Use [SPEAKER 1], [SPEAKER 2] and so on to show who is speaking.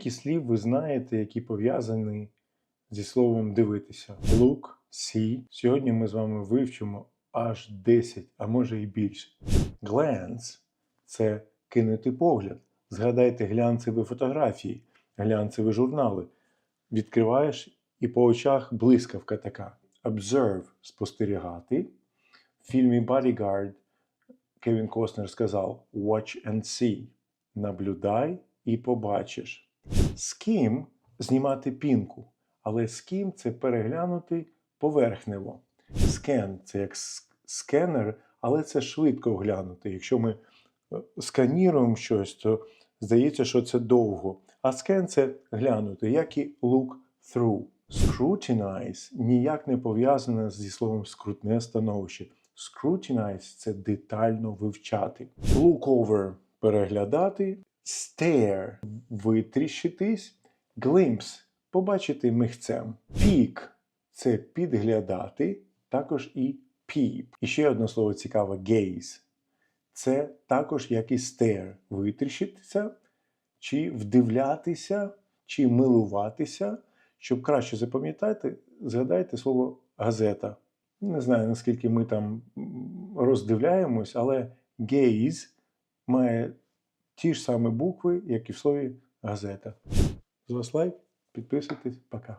[SPEAKER 1] Скільки слів ви знаєте, які пов'язані зі словом дивитися? Look, see. Сьогодні ми з вами вивчимо аж 10, а може і більше. Glance – це кинути погляд. Згадайте глянцеві фотографії, глянцеві журнали. Відкриваєш і по очах блискавка така. Observe – спостерігати. В фільмі Bodyguard Кевін Костнер сказав Watch and see. Наблюдай і побачиш. Скім знімати пінку, але скім це переглянути поверхнево. Скен це як скенер, але це швидко оглянути. Якщо ми е, сканіруємо щось, то здається, що це довго. А скен це глянути, як і look through. Scrutinize ніяк не пов'язане зі словом скрутне становище. Scrutinize – це детально вивчати. Look over – переглядати. Stare – витріщитись. Glimpse – побачити михцем. Peek – це підглядати, також і peep. І ще одне слово цікаве – gaze. Це також як і stare – витріщитися, чи вдивлятися, чи милуватися. Щоб краще запам'ятати, згадайте слово газета. Не знаю, наскільки ми там роздивляємось, але gaze має ті ж самі букви, як і в слові газета. З вас лайк, підписуйтесь, пока.